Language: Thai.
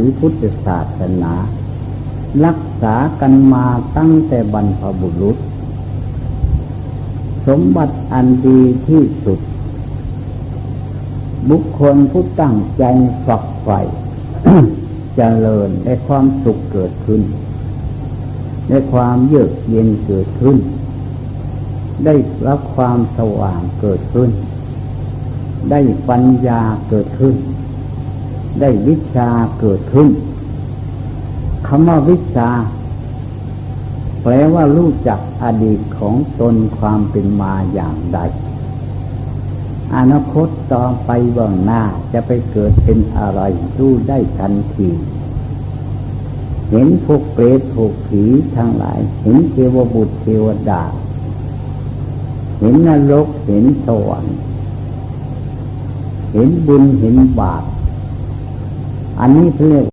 หรือพุทธศาสนา รักษากันมาตั้งแต่บรรพบุรุษ สมบัติอันดีที่สุด บุคคลผู้ตั้งใจฝักใฝ่เจริญในความสุขเกิดขึ้น ในความเยือกเย็นเกิดขึ้น ได้รับความสว่างเกิดขึ้น ได้ปัญญาเกิดขึ้น ได้วิชาเกิดขึ้นคำว่าวิชา แปลว่ารู้จักอดีตของตนความเป็นมาอย่างใด อนาคตต่อไปเบื้องหน้าจะไปเกิดเป็นอะไรรู้ได้ทันทีเห็นพวกเปรตพวกผีทั้งหลาย เห็นเทวบุตรเทวดา เห็นนรกเห็นสวรรค์เห็นบุญเห็นบาป อันนี้เรียก